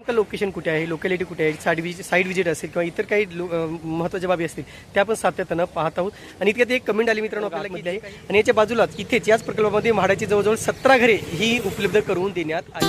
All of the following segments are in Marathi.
नेमकं लोकेशन कुठे आहे? लोकॅलिटी कुठे आहे? साईड विजिट साईड विजिट असेल किंवा इतर काही लो- अं, महत्त्वाच्या बाबी असतील त्या आपण सातत्यानं पाहत आहोत. आणि इतक्यात एक कमेंट आली मित्रांनो आपल्याला की आहे आणि याच्या बाजूलाच इथेच याच प्रकल्पामध्ये म्हाडाची जवळजवळ सतरा घरे ही उपलब्ध करून देण्यात आली.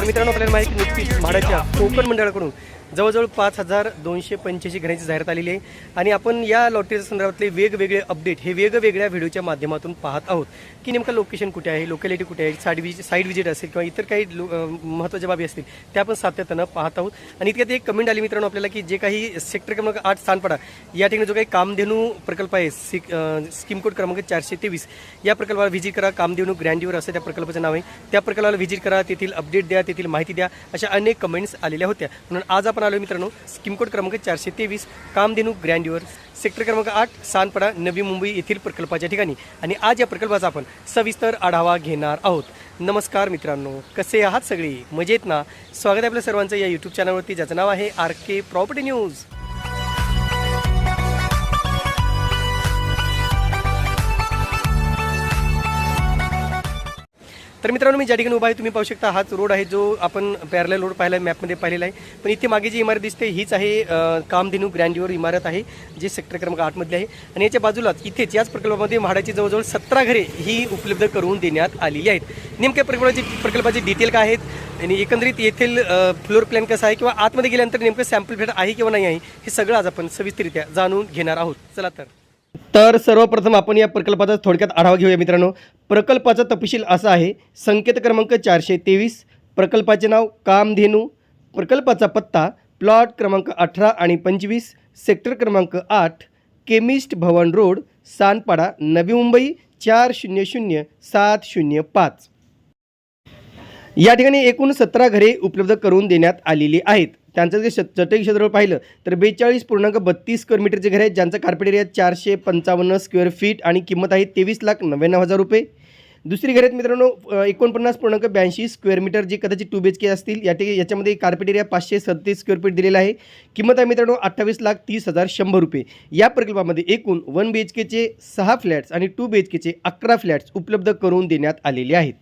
तर मित्रांनो आपल्याला माहिती नुकतीच म्हाडाच्या कोकण मंडळाकडून जवळजवळ पाच हजार दोनशे पंच्याऐंशी घरांची जाहिरात आलेली आहे. आणि आपण या लॉटरीच्या संदर्भातले वेगवेगळे अपडेट हे वेगवेगळ्या व्हिडिओच्या माध्यमातून पाहत आहोत. की नेमकं लोकेशन कुठे आहे लोकॅलिटी कुठे आहे साईड विजिट साईड विजिट असेल किंवा इतर काही लो- महत्त्वाच्या बाबी असतील त्या आपण सातत्यानं पाहत आहोत. आणि इतक्यात एक कमेंट आली मित्रांनो आपल्याला की जे काही सेक्टर क्रमांक आठ स्थानपडा या ठिकाणी जो काही कामधेनू प्रकल्प आहे स्कीम कोड क्रमांक चारशे तेवीस या प्रकल्पाला व्हिजिट करा. कामधेनू ग्रँड्युअर असं त्या प्रकल्पाचं नाव आहे. त्या प्रकल्पाला व्हिजिट करा. तेथील अपडेट द्या तेथील माहिती द्या. अशा अनेक कमेंट्स आलेल्या होत्या. म्हणून आज आपण आलो मित्रांनो. स्कीम कोड क्रमांक चारशे तेवीस कामधेनू ग्रँड्युअर सेक्टर क्रमांक आठ सानपडा नवी मुंबई येथील प्रकल्पाच्या ठिकाणी. आणि आज या प्रकल्पाचा आपण सविस्तर आढावा घेणार आहोत. नमस्कार मित्रांनो. कसे आहात सगळे? मजेत ना? स्वागत आहे आपल्या सर्वांचं या यूट्यूब चॅनलवरती ज्याचं नाव आहे आर के प्रॉपर्टी न्यूज. तर मित्रांनो मी ज्या ठिकाणी उभा आहे तुम्ही पाहू शकता हाच रोड आहे जो आपण पॅरल रोड पाहिला मॅपमध्ये पाहिलेला आहे. पण इथे मागे जी इमारत दिसते हीच आहे कामधेनू ग्रँड्युअर इमारत आहे जे सेक्टर क्रमांक आठमधली आहे. आणि याच्या बाजूलाच इथेच याच प्रकल्पामध्ये म्हाडाची जवळजवळ सतरा घरे ही उपलब्ध करून देण्यात आलेली आहेत. नेमक्या प्रकल्पाची प्रकल्पाची डिटेल काय आहेत? आणि एकंदरीत येथील फ्लोर प्लॅन कसा आहे? किंवा आतमध्ये गेल्यानंतर नेमकं सॅम्पल फ्लॅट आहे किंवा नाही आहे? हे सगळं आज आपण सविस्तरित्या जाणून घेणार आहोत. चला तर. तर सर्वप्रथम आपण या प्रकल्पाचा थोडक्यात आढावा घेऊया मित्रांनो. प्रकल्पाचा तपशील असा आहे. संकेत क्रमांक चारशे तेवीस. प्रकल्पाचे नाव कामधेनू. प्रकल्पाचा पत्ता प्लॉट क्रमांक अठरा आणि पंचवीस. सेक्टर क्रमांक आठ. केमिस्ट भवन रोड सानपाडा नवी मुंबई चार शून्य शून्य सात शून्य पाच. या ठिकाणी एकूण सतरा घरे उपलब्ध करून देण्यात आलेली आहेत. त्यांचं जे श- चटई क्षेत्र पाहिलं तर बेचाळीस पूर्णांक बत्तीस स्क्वेअर मीटरचे घर आहेत. ज्यांचं कार्पेट एरिया चारशे पंचावन्न स्क्वेअर फीट आणि किंमत आहे तेवीस लाख नव्याण्णव हजार रुपये. दुसरी घर आहेत मित्रांनो एकोणपन्नास पूर्णांक ब्याऐंशी स्क्वेअर मीटर जे कदाचित टू बी एच के असतील या ठिकाणी याच्यामध्ये कार्पेट एरिया पाचशे सत्तीस स्क्वेअर फीट दिलेला आहे. किंमत आहे मित्रांनो अठ्ठावीस लाख तीस हजार शंभर रुपये. या प्रकल्पामध्ये एकूण वन बी एच केचे सहा फ्लॅट्स आणि टू बी एच केचे अकरा फ्लॅट्स उपलब्ध करून देण्यात आलेले आहेत.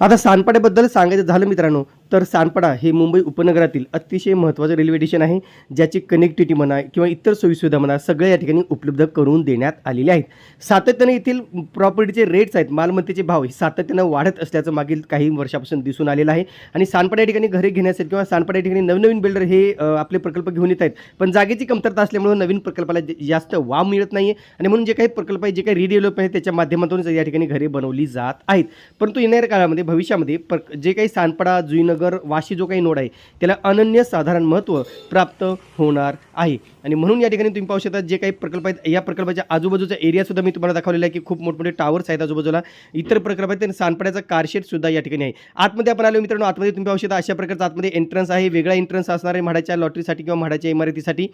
आता सानपाड्याबद्दल सांगायचं झालं मित्रांनो तर सानपाडा हे मुंबई उपनगरातील अतिशय महत्त्वाचं रेल्वे स्टेशन आहे ज्याची कनेक्टिव्हिटी म्हणा किंवा इतर सोयीसुविधा म्हणा सगळ्या या ठिकाणी उपलब्ध करून देण्यात आलेले आहेत. सातत्याने येथील प्रॉपर्टीचे रेट्स आहेत मालमत्तेचे भाव हे सातत्यानं वाढत असल्याचं मागील काही वर्षापासून दिसून आलेलं आहे. आणि सानपाडा या ठिकाणी घरे घेण्यासाठी किंवा सानपाडा या ठिकाणी नवनवीन बिल्डर हे आपले प्रकल्प घेऊन येत आहेत. पण जागेची कमतरता असल्यामुळे नवीन प्रकल्पाला जास्त वाव मिळत नाही आहे आणि म्हणून जे काही प्रकल्प आहे जे काही रिडेव्हलप आहे त्याच्या माध्यमातून या ठिकाणी घरे बनवली जात आहेत. परंतु येणाऱ्या काळामध्ये भविष्यामध्ये प्र जे काही सानपाडा जुईनगर वाशी जो काही नोड आहे त्याला अनन्य साधारण महत्त्व प्राप्त होणार आहे. आणि म्हणून या ठिकाणी तुम्ही पाहू शकता जे काही प्रकल्प आहेत या प्रकल्पाच्या आजूबाजूचा एरियासुद्धा मी तुम्हाला दाखवलेला आहे की खूप मोठमोठे टावर्स आहेत आजूबाजूला. इतर प्रकल्प आहेत आणि सानपाड्याचा कारशेडसुद्धा या ठिकाणी आहे. आतमध्ये आपण आलो मित्रांनो आतमध्ये तुम्ही पाहू शकता अशा प्रकारचा आतमध्ये एंट्रन्स आहे वेगळा एंट्रन्स असणार आहे म्हाडाच्या लॉटरीसाठी किंवा म्हाडाच्या इमारतीसाठी.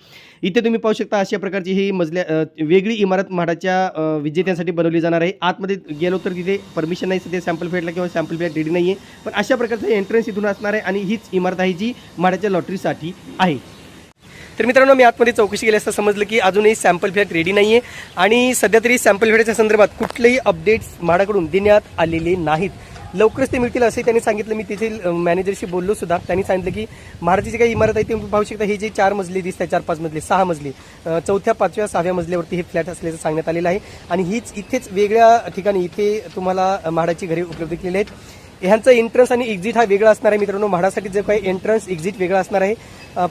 इथे तुम्ही पाहू शकता अशा प्रकारची ही मजल्या वेगळी इमारत म्हाडाच्या विजेत्यांसाठी बनवली जाणार आहे. आतमध्ये गेलो तर तिथे परमिशन नाही सध्या सॅम्पल फेडला किंवा सॅम्पल फेड रेडी नाही आहे पण अशा प्रकारचं एंट्रन्स इथून असणार आहे आणि हीच इमारत आहे जी म्हाडाच्या लॉटरीसाठी आहे. तर मित्रांनो मी आतमध्ये चौकशी केली असता समजलं की अजूनही सॅम्पल फ्लॅट रेडी नाही आहे आणि सध्या तरी सॅम्पल फ्लॅटच्या संदर्भात कुठलेही अपडेट्स म्हाडाकडून देण्यात आलेले नाहीत. लवकरच ते मिळतील असंही त्यांनी सांगितलं. मी तिथे मॅनेजरशी बोललो सुद्धा. त्यांनी सांगितलं की म्हाडाची जी काही इमारत आहे ती तुम्ही पाहू शकता. ही जी चार मजली दिसत आहे चार पाच मजली सहा मजली चौथ्या पाचव्या सहाव्या मजल्यावरती हे फ्लॅट असल्याचं सांगण्यात आलेलं आहे. आणि हीच इथेच वेगळ्या ठिकाणी इथे तुम्हाला म्हाडाची घरे उपलब्ध केलेली आहेत. ह्यांचं एंट्रन्स आणि एक्झिट हा वेगळा असणार आहे मित्रांनो. म्हाडासाठी जे काही एंट्रन्स एक्झिट वेगळा असणार आहे.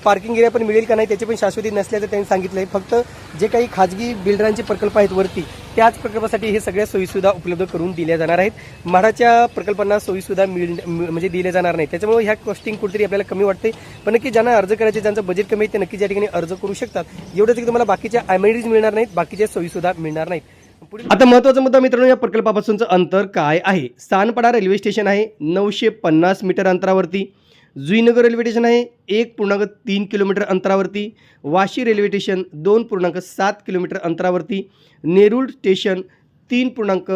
पार्किंग एरिया पण मिळेल का नाही त्याची पण शाश्वती नसल्याचं त्यांनी सांगितलं आहे फक्त जे काही खाजगी बिल्डरांचे प्रकल्प आहेत वरती त्याच प्रकल्पासाठी हे सगळ्या सोयीसुविधा उपलब्ध करून दिल्या जाणार आहेत. म्हाडाच्या प्रकल्पांना सोयीसुविधा मिळ म्हणजे दिल्या जाणार नाही त्याच्यामुळे ह्या कॉस्टिंग कुठेतरी आपल्याला कमी वाटते पण नक्की ज्यांना अर्ज करायचे ज्यांचं बजेट कमी आहे ते नक्की ज्या ठिकाणी अर्ज करू शकतात. एवढंच की तुम्हाला बाकीच्या ॲमेनिटीज मिळणार नाहीत बाकीच्या सोयीसुविधा मिळणार नाहीत. आता महत्त्वाचा मुद्दा मित्रांनो या प्रकल्पापासूनचं अंतर काय आहे? सानपाडा रेल्वे स्टेशन आहे नऊशे पन्नास मीटर अंतरावरती. जुईनगर रेल्वे स्टेशन आहे एक पूर्णांक तीन किलोमीटर अंतरावरती. वाशी रेल्वे स्टेशन दोन पूर्णांक सात किलोमीटर अंतरावरती. नेरूळ स्टेशन तीन पूर्णांक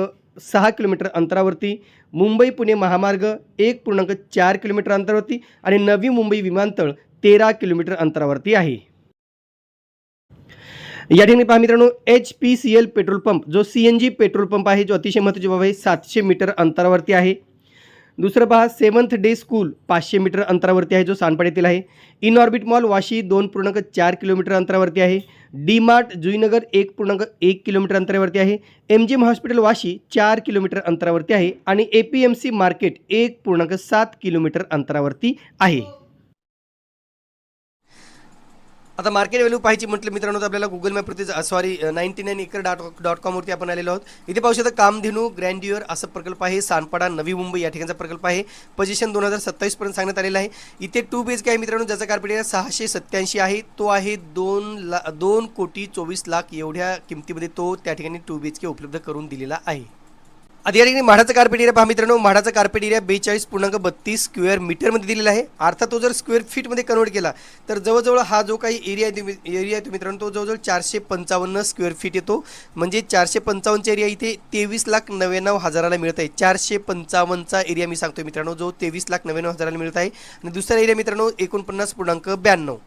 सहा किलोमीटर अंतरावरती. मुंबई पुणे महामार्ग एक पूर्णांक चार किलोमीटर अंतरावरती. आणि नवी मुंबई विमानतळ तेरा किलोमीटर अंतरावरती आहे. या ठिकाणी पहा मित्रांनो H P C L petrol pump जो C N G petrol pump आहे जो अतिशय महत्त्वाची बाब आहे सातशे मीटर अंतरावरती आहे. दुसरं पहा सेवन्थ डे स्कूल पाचशे मीटर अंतरावरती आहे जो सानपाड येथील आहे. इन ऑर्बिट मॉल वाशी दोन पूर्णांक चार किलोमीटर अंतरावरती आहे. डी मार्ट जुईनगर एक पूर्णांक एक किलोमीटर अंतरावरती आहे. M G M hospital Vashi चार किलोमीटर अंतरावरती आहे. आणि A P M C market एक पूर्णांक सात किलोमीटर अंतरावरती आहे. आता मार्केट व्हॅल्यू पाहिजे म्हटलं मित्रांनो तर आपल्याला Google मॅपवरती sorry ninety nine acre dot dot कॉमवरती आपण आलेलो आहोत. इथे पाहू शकता कामधेनू ग्रँड्युअर असं प्रकल्प आहे. सानपाडा नवी मुंबई या ठिकाणचा प्रकल्प आहे. पोझिशन दोन हजार सत्तावीसपर्यंत सांगण्यात आलेला आहे. इथे टू बी एच के आहे मित्रांनो? ज्याचा कार्पेट सहाशे सत्त्याऐंशी आहे. तो आहे दोन ला दोन कोटी चोवीस लाख एवढ्या किमतीमध्ये तो त्या ठिकाणी टू बी एच के उपलब्ध करून दिलेला आहे. आधी या ठिकाणी कार्पेट एरिया पहा मित्रांनो. माढाचा कार्पेट एरिया बेचाळीस पूर्णांक बत्तीस स्क्वेअर मीटरमध्ये दिलेला आहे. अर्थात तो जर स्क्वेअर फीटमध्ये कन्वर्ट केला तर जवळजवळ हा जो काही एरिया आहे एरिया आहे तो मित्रांनो तो जवळजवळ चारशे पंचावन्न स्क्वेअर फीट येतो. म्हणजे चारशे पंचावन्नचा एरिया इथे तेवीस लाख नव्याण्णव हजाराला मिळत आहे. चारशे पंचावन्नचा एरिया मी सांगतो मित्रांनो जो तेवीस लाख नव्याण्णव हजाराला मिळत आहे. आणि दुसरा एरिया मित्रांनो एकोणपन्नास पूर्णांक ब्याण्णव.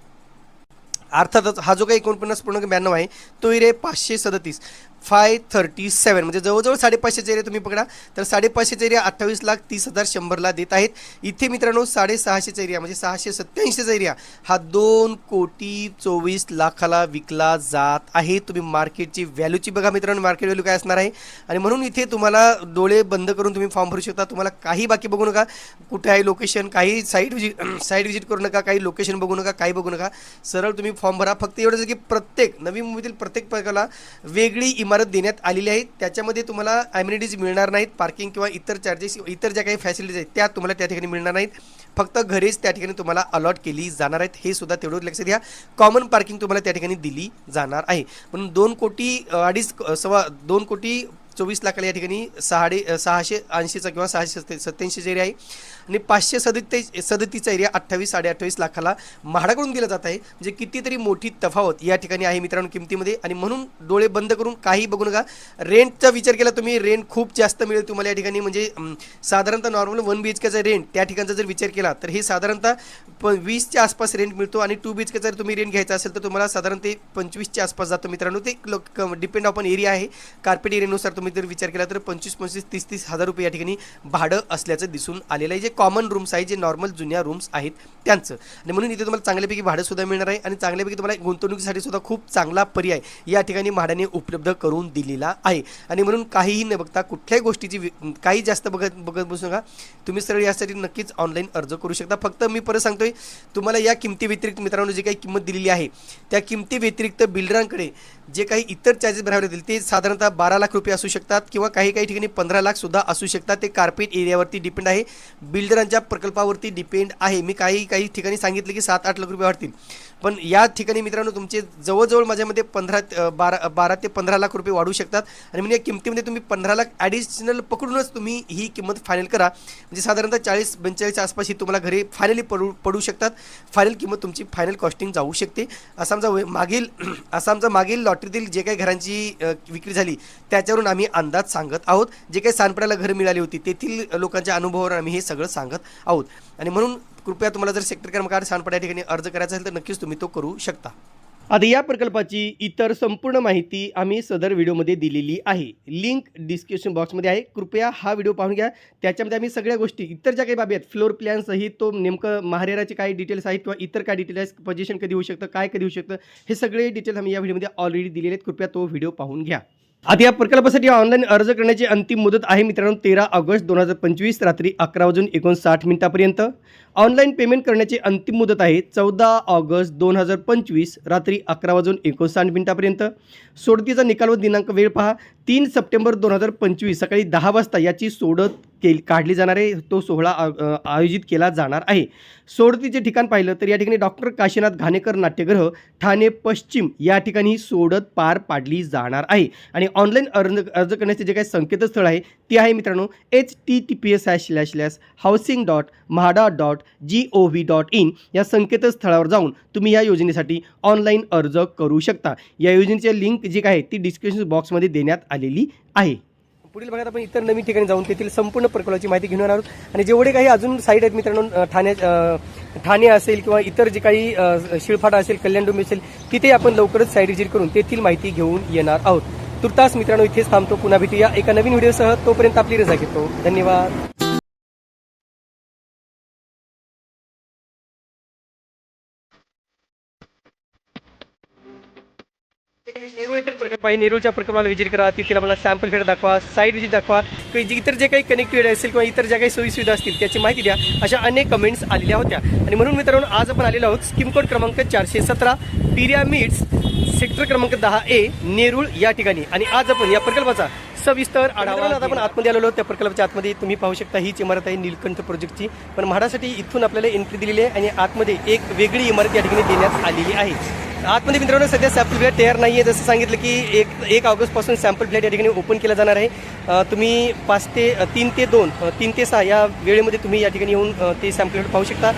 अर्थातच हा जो काही एकोणपन्नास पूर्णांक ब्याण्णव आहे तो एरिया आहे पाचशे सदतीस. फाय थर्टी सेवन म्हणजे जवळजवळ साडेपाचशेचे एरिया तुम्ही पकडा तर साडेपाचशेचे एरिया अठ्ठावीस लाख तीस हजार शंभरला देत आहेत. इथे मित्रांनो साडेसहाशेचा एरिया म्हणजे सहाशे सत्याऐंशीचा एरिया हा दोन कोटी चोवीस लाखाला विकला जात आहे. तुम्ही मार्केटची व्हॅल्यूची बघा मित्रांनो मार्केट व्हॅल्यू काय असणार आहे. आणि म्हणून इथे तुम्हाला डोळे बंद करून तुम्ही फॉर्म भरू शकता. तुम्हाला काही बाकी बघू नका. कुठे आहे लोकेशन काही साईट विजिट साईट विजिट करू नका काही लोकेशन बघू नका काही बघू नका. सरळ तुम्ही फॉर्म भरा. फक्त एवढंच की प्रत्येक नवी मुंबईतील प्रत्येक प्रकारला वेगळी इमारत देण्यात आलेली आहे. त्याच्यामध्ये तुम्हाला ॲम्युनिटीज मिळणार नाहीत. पार्किंग किंवा इतर चार्जेस इतर ज्या काही फॅसिलिटीज आहेत त्या तुम्हाला त्या ठिकाणी मिळणार नाहीत. फक्त घरेच त्या ठिकाणी तुम्हाला अलॉट केली जाणार आहेत. हे सुद्धा तेवढं लक्षात घ्या. कॉमन पार्किंग तुम्हाला त्या ठिकाणी दिली जाणार आहे. म्हणून दोन कोटी अडीच सव्वा दोन कोटी चोवीस लाखाला या ठिकाणी सहाडे सहाशे ऐंशीचा किंवा सहाशे सत्ते सत्याऐंशीचा एरिया आहे. आणि पाचशे सदतीस सदतीचा एरिया अठ्ठावीस साडे अठ्ठावीस लाखाला म्हाडाकडून दिला जात आहे. म्हणजे कितीतरी मोठी तफावत या ठिकाणी आहे मित्रांनो किमतीमध्ये. आणि म्हणून डोळे बंद करून काही बघू नका. रेंटचा विचार केला तुम्ही रेंट खूप जास्त मिळेल तुम्हाला या ठिकाणी. म्हणजे साधारणतः नॉर्मल वन बी एच केचा रेंट त्या ठिकाणचा जर विचार केला तर हे साधारणतः प वीसच्या आसपास रेंट मिळतो. आणि टू बी एच के जर तुम्ही रेंट घ्यायचा असेल तर तुम्हाला साधारण ते पंचवीसच्या आसपास जातो मित्रांनो. ते लोक डिपेंड ऑपन एरिया आहे. कार्पेट एरियानुसार तुम्ही जर विचार केला तर पंचवीस पंचवीस तीस तीस हजार रुपये या ठिकाणी भाडं असल्याचं दिसून आलेलं आहे. जे कॉमन रूम्स आहे जे नॉर्मल जुन्या रूम्स आहेत त्यांचं. आणि म्हणून इथे तुम्हाला चांगल्यापैकी भाडंसुद्धा मिळणार आहे आणि चांगल्यापैकी तुम्हाला गुंतवणुकीसाठी सुद्धा खूप चांगला पर्याय या ठिकाणी म्हाडाने उपलब्ध करून दिलेला आहे. आणि म्हणून काहीही न बघता कुठल्याही गोष्टीची काही जास्त बघत बघत बसू नका. तुम्ही सरळ यासाठी नक्कीच ऑनलाईन अर्ज करू शकता. फक्त मी परत सांगतोय तुम्हाला या किमती व्यतिरिक्त मित्रांनो जी काही किंमत दिलेली आहे त्या किमती व्यतिरिक्त बिल्डरांकडे जे काही इतर चार्जेस भरावे लागतील ते साधारणतः बारा लाख रुपये असू शकतात किंवा काही काही ठिकाणी पंधरा लाखसुद्धा असू शकतात. ते कार्पेट एरियावरती डिपेंड आहे. बिल्डरांच्या प्रकल्पावरती डिपेंड आहे. मी काही काही ठिकाणी सांगितलं की सात आठ लाख रुपये वाढतील. पण या ठिकाणी मित्रांनो तुमचे जवळजवळ माझ्यामध्ये पंधरा बारा बारा ते पंधरा लाख रुपये वाढू शकतात. आणि म्हणजे या किमतीमध्ये तुम्ही पंधरा लाख ॲडिशनल पकडूनच तुम्ही ही किंमत फायनल करा. म्हणजे साधारणतः चाळीस बेचाळीसच्या आसपास ही तुम्हाला घरी फायनली पडू पडू शकतात. फायनल किंमत तुमची फायनल कॉस्टिंग जाऊ शकते. असा आमचा वे- मागील लॉट आमचा जे काही घरांची विक्री झाली त्याच्यावरून आम्ही अंदाज सांगत आहोत. जे काही सानपड्याला घरं मिळाली होती तेथील लोकांच्या अनुभवावर आम्ही हे सगळं सांगत आहोत. आणि म्हणून कृपया तुम्हाला जर सेक्टर क्रमांक आठ ठिकाणी अर्ज करायचा असेल तर नक्कीच तुम्ही तो करू शकता. आता या प्रकल्पाची इतर संपूर्ण माहिती आम्ही सदर व्हिडिओमध्ये दिलेली आहे. लिंक डिस्क्रिप्शन बॉक्समध्ये आहे. कृपया हा व्हिडिओ पाहून घ्या. त्याच्यामध्ये आम्ही सगळ्या गोष्टी इतर ज्या काही बाबी आहेत फ्लोर प्लॅन्सही तो नेमकं महारेराचे काय डिटेल्स आहेत किंवा इतर काय डिटेल्स आहेत पोझिशन कधी होऊ शकतं काय कधी होऊ शकतं हे सगळे डिटेल्स आम्ही या व्हिडिओमध्ये ऑलरेडी दिलेले आहेत. कृपया तो व्हिडिओ पाहून घ्या. आता या प्रकल्पासाठी ऑनलाईन अर्ज करण्याची अंतिम मुदत आहे मित्रांनो तेरा ऑगस्ट दोन हजार पंचवीस रात्री अकरा वाजून एकोणसाठ मिनिटापर्यंत. ऑनलाईन पेमेंट करण्याची अंतिम मुदत आहे चौदा ऑगस्ट दोन हजार पंचवीस रात्री अकरा वाजून एकोणसाठ मिनिटापर्यंत. सोडतीचा निकाल व दिनांक वेळ पहा तीन सप्टेंबर दोन हजार पंचवीस सकाळी दहा वाजता याची सोडत के काढली जाणार आहे. तो सोहळा आयोजित केला जाणार आहे. सोडतीचे ठिकाण पाहिलं तर या ठिकाणी डॉक्टर काशीनाथ घाणेकर नाट्यगृह ठाणे पश्चिम या ठिकाणी सोडत पार पाडली जाणार आहे. आणि ऑनलाईन अर्ज अर्ज करण्याचे जे काही संकेतस्थळ आहे ते आहे मित्रांनो H T T P S I slash slash housing dot MHADA dot G O V dot in या संकेतस्थळावर जाऊन तुम्ही या योजनेसाठी ऑनलाईन अर्ज करू शकता. या योजनेची लिंक जी काय आहे ती डिस्क्रिप्शन बॉक्समध्ये देण्यात आली आलेली आहे. पुढील भागात आपण इतर नवीन ठिकाणी जाऊन तेथील संपूर्ण प्रकल्पाची माहिती घेणार आहोत. आणि जेवढे काही अजून साईट आहेत मित्रांनो ठाणे ठाणे असेल किंवा इतर जे काही अ, शिळफाटा असेल कल्याण डोंबी असेल तिथे आपण लवकरच साईट विजिट करून तेथील माहिती घेऊन येणार आहोत. तुर्तास मित्रांनो इथेच थांबतो. पुन्हा भेटूया एका नवीन व्हिडिओसह तोपर्यंत आपली रजा घेतो. धन्यवाद. आहे नेरूळच्या प्रकल्पाला व्हिजिट करा तिथे मला सॅम्पल फेड दाखवा साईड व्हिजिट दाखवा. किंवा इतर जे काही कनेक्टिव्हिटी असेल किंवा इतर ज्या काही सोयी सुविधा असतील त्याची माहिती द्या. अशा अनेक कमेंट्स आलेल्या होत्या. आणि म्हणून मित्रांनो आज आपण आलेलो आहोत स्कीम कोड क्रमांक चारशे सतरा पिरियामिड्स सेक्टर क्रमांक दहा ए नेरूळ या ठिकाणी. आणि आज आपण या प्रकल्पाचा सविस्तर आढावा आता आपण आतमध्ये आलेलो. त्या प्रकल्पाच्या आतमध्ये तुम्ही पाहू शकता हीच इमारत आहे नीलकंठ प्रोजेक्टची पण म्हाडासाठी इथून आपल्याला एंट्री दिलेली आहे आणि आतमध्ये एक वेगळी इमारत या ठिकाणी देण्यात आलेली आहे. आतमध्ये मित्रांनो सध्या सॅम्पल प्लेट तयार नाही आहे जसं सांगितलं की एक एक ऑगस्टपासून सॅम्पल प्लेट या ठिकाणी ओपन केला जाणार आहे. तुम्ही पाच ते तीन ते दोन तीन ते सहा या वेळेमध्ये तुम्ही या ठिकाणी येऊन ते सॅम्पल प्लेट पाहू शकता.